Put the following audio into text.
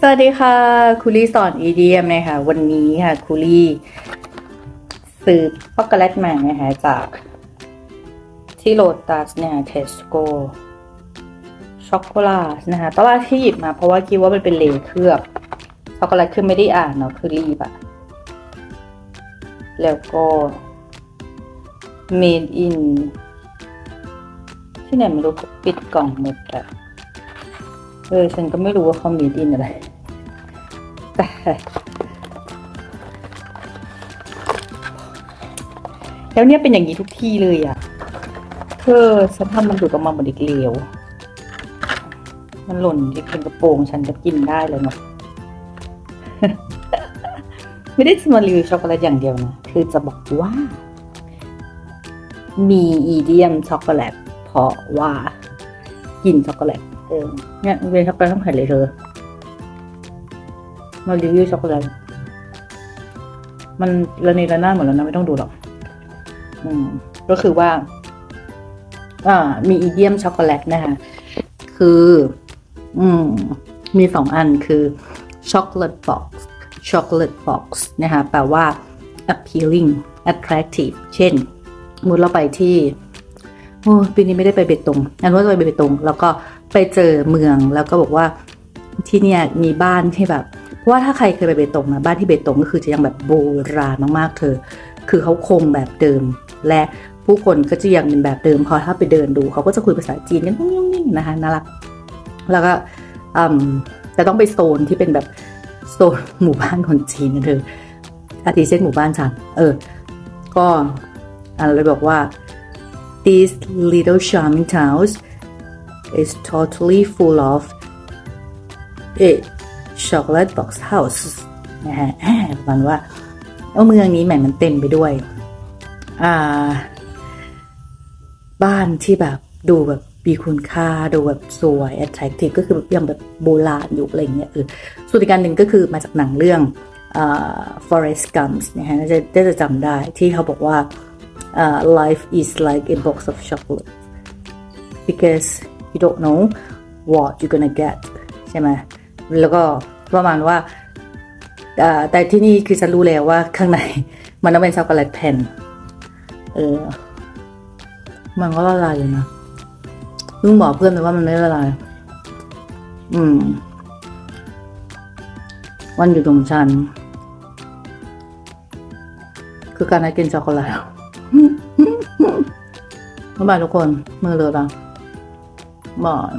สวัสดีค่ะคุลี่สอน EDM นะคะวันนี้ค่ะคุลี่ซื้อช็อกโกแลตมานะคะจากที่โลตัสเนี่ยเทสโก้ช็อกโกแลตนะคะตอนแรกที่หยิบมาเพราะว่าคิดว่ามันเป็นเลเคลือบช็อกโกแลตคือไม่ได้อ่านเนาะคือรีบอะแล้วก็ made in ที่ไหนไม่รู้ปิดกล่องหมดอะ เออฉันก็ไม่รู้ว่าเขามีดินอะไร แต่แล้วเนี่ยเป็นอย่างนี้ทุกที่เลยอะ่ะ เธอฉันทำมันดูดออกมาเหมือนเด็กเลว มันหล่นที่เป็นกระโปรงฉันจะกินได้เลยเนาะ ไม่ได้จะมารีวิวช็อกโกแลตอย่างเดียวนะ คือจะบอกว่า มีอีเดียมช็อกโกแลตเพราะว่ากินช็อกโกแลต เออเนี่ยมันเป็นช็อกโกแลตทั้งแผ่นเลยเธอมารีวิวช็อกโกแลตมันระเนระนาดหมดแล้วนะไม่ต้องดูหรอก อืม ก็คือว่า อ่า มีอีเดียมช็อกโกแลตนะคะ คือ อืม มีสองอันคือ chocolate box chocolate box นะคะแปลว่า appealing attractive เช่นมมุติเราไปที่ ปีนี้ไม่ได้ไปเบตงอันว่าจะไปเบตง แล้วก็ไปเจอเมืองแล้วก็บอกว่าที่เนี่ยมีบ้านที่แบบเพราะว่าถ้าใครเคยไปเบตงนะบ้านที่เบตงก็คือจะยังแบบโบราณมากๆเธอ คือเขาคงแบบเดิม และผู้คนก็จะยังเป็นแบบเดิมพอถ้าไปเดินดูเขาก็จะคุยภาษาจีนกันยุ่งๆนะคะน่ารักแล้วก็อืมแต่ต้องไปโซนที่เป็นแบบโซนหมู่บ้านคนจีนนะเธออาทิเช่นหมู่บ้านฉันเออ ก็อะไรบอกว่า these little charming towns is totally full of it chocolate box houses นะฮะประมาณว่าเอาเมืองนี้แหมมันเต็มไปด้วย อ่า บ้านที่แบบดูแบบมีคุณค่าดูแบบสวย attractive ก็คือแบบยังแบบโบราณอยู่อะไรอย่างเงี้ยเออส่วนอีกการหนึ่งก็คือมาจากหนังเรื่อง Forest Gump นะฮะน่าจะจะจำได้ที่เขาบอกว่า uh, life is like a box of chocolate because you don't know what you're gonna get ใช่ไหมแล้วก็ประมาณว่าแต่ที่นี่คือฉันรู้แล้วว่าข้างในมันต้องเป็นช็อกโกแลตแผ่นเออมันก็ละลายอยู่นะเพิ่งบอกเพื่อนไปว่ามันไม่ละลาย อืม วันอยู่ตรงฉันคือการได้กินช็อกโกแลต บ๊ายบายทุกคน มือเลยปะบ่าย